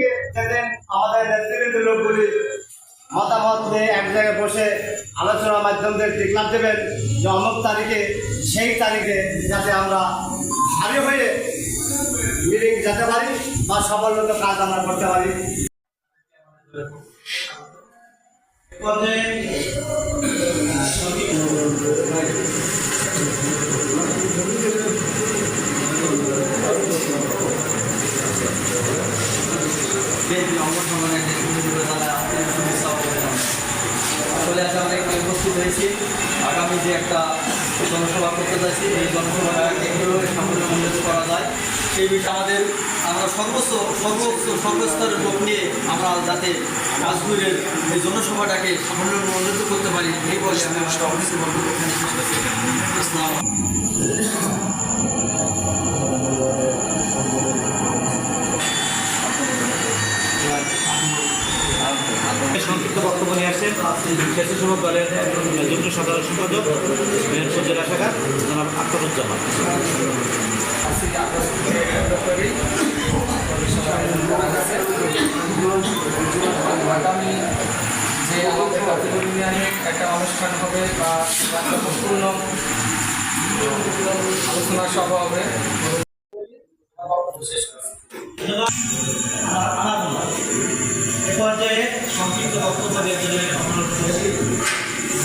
দিনকে যেদিন আমাদের নেতৃবৃন্দের লোকগুলি মতামত নিয়ে এক জায়গায় বসে আলোচনার মাধ্যম দিয়ে ডিক্লার দেবেন যে অমুক তারিখে, সেই তারিখে যাতে আমরা ভারী হয়ে মিটিং যেতে পারি বা সফলতা কাজ আমরা করতে পারি। পর্যায়ে বিএনপি অঙ্গসংগঠনের নেতৃবৃন্দ দ্বারা আন্তরিক শুভেচ্ছা ও অভিনন্দন। আসলে আজ আমরা এখানে উপস্থিত হয়েছি আগামী যে একটা জনসভা করতে চাইছি, এই জনসভাটা কীভাবে সাফল্যমণ্ডিত করা যায়, সেই বিষয়ে আমাদের, আমরা সর্বোচ্চ সর্বোচ্চ, সর্বস্তরের লোক নিয়ে আমরা যাতে কাশ্মীরের এই জনসভাটাকে সাফল্যমণ্ডিত করতে পারি, এই বলে আমি আমার অফিসে করছি আসসালামু যুগ্ম সাধারণ সম্পাদক মেহেরপুর জেলা শাখা জনাব আখতারুজ্জামান। যে আমাদের একটা অনুষ্ঠান হবে বা সম্পূর্ণ আলোচনা সভা হবে সংক্ষিপ্ত বক্তব্য জন্য অনুরোধ করছি।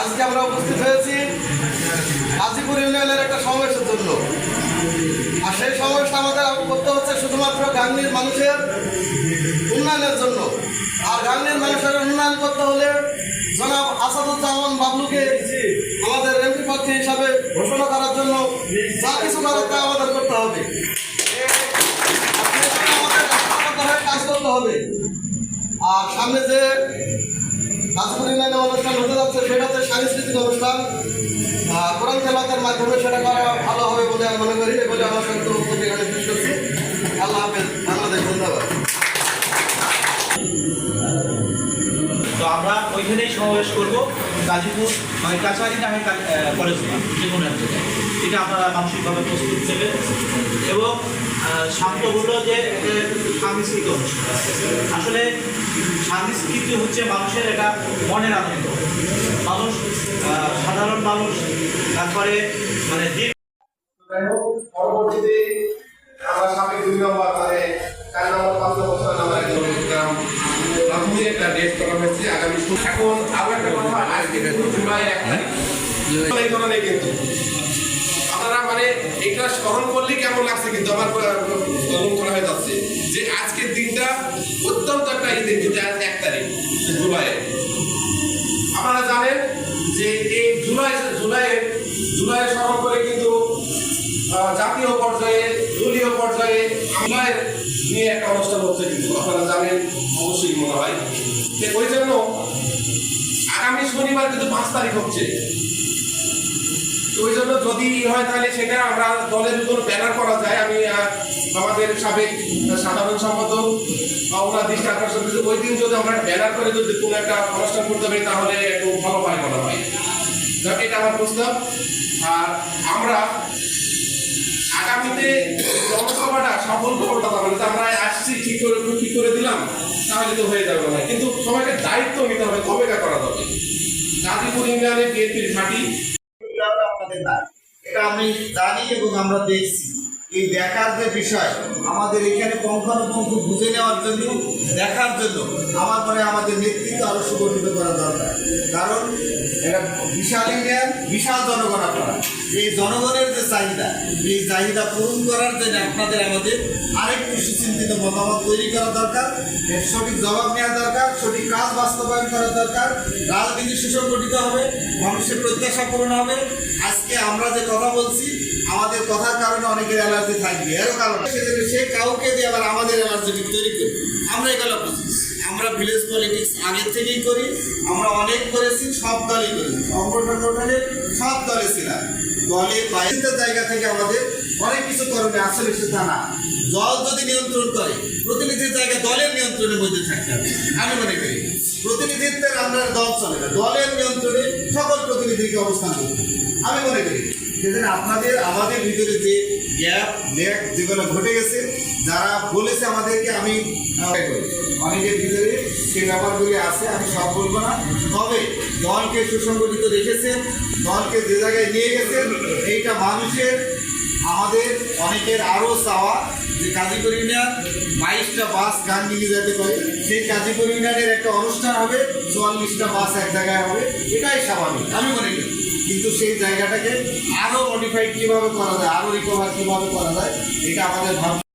আজকে আমরা উপস্থিত হয়েছি গাজীপুর ইউনিয়নের একটা সমাবেশের জন্য। আর সেই সমাবেশটা আমাদের করতে হচ্ছে শুধুমাত্র গাঙ্গির মানুষের উন্নয়নের জন্য। আর গাঙ্গির মানুষের উন্নয়ন করতে হলে জনাব আসাদুজ্জামান বাবলুকে আমাদের এমপি প্রার্থী হিসাবে ঘোষণা করার জন্য যা কিছু করার আমাদের করতে হবে। কাজ করতে হবে। আর সামনে যে গাজীপুর ইউনিয়নে অনুষ্ঠান হতে যাচ্ছে, সেটা হচ্ছে সাংস্কৃতিক অনুষ্ঠান কোরআন তেলাতের মাধ্যমে সেটা করা ভালো হবে বলে আমি মনে করি বলে আমার সঙ্গে এখানে আল্লাহ হাফেজ। বাংলাদেশ, ধন্যবাদ। তো আমরা ওইখানেই সমাবেশ করব, গাজীপুর মানে কাছারি নামে কলেজ যে কোনো এক জায়গায়। এটা আপনারা মানসিকভাবে প্রস্তুত দেবেন এবং শান্ত বলল যে সাংস্কৃতিক অনুষ্ঠান। আসলে সংস্কৃতি হচ্ছে মানুষের এটা মনের আনন্দ। মানুষ সাধারণ মানুষ, তারপরে মানে আমার আপনারা মানে এটা স্মরণ করলে কেমন লাগছে কিন্তু? আমার করা হয়ে যাচ্ছে যে আজকের আপনারা জানেন যে এই জুলাই জুলাইয়ের জুলাইয়ের স্মরণ করে কিন্তু জাতীয় পর্যায়ে, দলীয় পর্যায়ে জুলাইয়ের নিয়ে একটা অনুষ্ঠান হচ্ছে কিন্তু। আপনারা জানেন, অবশ্যই মনে হয়। ওই জন্য আগামী শনিবার কিন্তু পাঁচ তারিখ হচ্ছে। ওই জন্য যদি হয় তাহলে সেটা আমরা দলের উপর ব্যানার করা যায়। আমি আমাদের সাবেক সাধারণ সম্পাদক ওনার দৃষ্টি আকর্ষণ করছি, ওই দিন যদি আমরা ব্যানার করে যদি কোনো একটা অনুষ্ঠান করতে পারি তাহলে একটু ভালো হয় মনে হয়। এটা আমার প্রস্তাব। আর আমরা আগামীতে জনসভাটা সফল করতে পারব না আমরা আসছি ঠিক করে ঠিক করে দিলাম তাহলে তো হয়ে যাবে না কিন্তু সবাইকে দায়িত্ব নিতে হবে কবেটা করা যাবে গাজীপুর ইউনিয়নের বিএনপির ঘাঁটি। আপনাদের এটা আমি জানি এবং আমরা দেখছি। এই দেখার যে বিষয়, আমাদের এখানে পঙ্খানুপঙ্খ বুঝে নেওয়ার জন্য, দেখার জন্য আমার মনে আমাদের নেতৃত্ব আরও সুগঠিত করা দরকার। কারণ এটা বিশাল ইন্ডিয়ান বিশাল জনগণ আপনারা। এই জনগণের যে চাহিদা, এই চাহিদা পূরণ করার জন্য আপনাদের আমাদের আরেকটু সুচিন্তিত মতামত তৈরি করা দরকার, এর সঠিক জবাব নেওয়া দরকার, সঠিক কাজ বাস্তবায়ন করা দরকার, রাজনীতি সুসংগঠিত হবে, মানুষের প্রত্যাশা পূরণ হবে। আজকে আমরা যে কথা বলছি, আমাদের কথার কারণে অনেকের অ্যালার্জি থাকবে, এরও কারণ সে কাউকে দিয়ে আবার আমাদের অ্যালার্জি তৈরি করবে। আমরা এগুলো বুঝি আমরা ভিলেজ পলিটিক্স আগের থেকেই করি, আমরা অনেক করেছি, সব দলই করি। সংগঠন টোটালে সব দলে ছিলাম। দলে বাইরের জায়গা থেকে আমাদের অনেক কিছু করবে আসলে সেটা না। দল যদি নিয়ন্ত্রণ করে জায়গা দলের নিয়ন্ত্রণের মধ্যে থাকতে হবে। আমি মনে করি প্রতিনিধিত্বের আমরা দল চলে না। দলের নিয়ন্ত্রণে সকল প্রতিনিধিকে অবস্থান করতে আমি মনে করি সেজন্য আপনাদের, আমাদের ভিতরে যে গ্যাপ ল্যাক যেগুলো ঘটে গেছে, যারা বলেছে আমাদেরকে আমি অনেকের ভিতরে সেই ব্যাপারগুলি আছে, আমি সব বলব না। তবে দলকে সুসংগঠিত রেখেছেন, দলকে যে জায়গায় নিয়ে গেছেন, এইটা মানুষের আমাদের অনেকের আরও চাওয়া যে কাজীপুর ইউনিয়ন বাইশটা বাস গান নিয়ে যেতে পারে। সেই কাজীপুর ইউনিয়নের একটা অনুষ্ঠান হবে, চুয়াল্লিশটা বাস এক জায়গায় হবে, এটাই স্বাভাবিক, আমি মনে করি। কিন্তু সেই জায়গাটাকে আরও মডিফাইড কীভাবে করা যায়, আরও রিকভার কীভাবে করা যায়, এটা আমাদের ভাব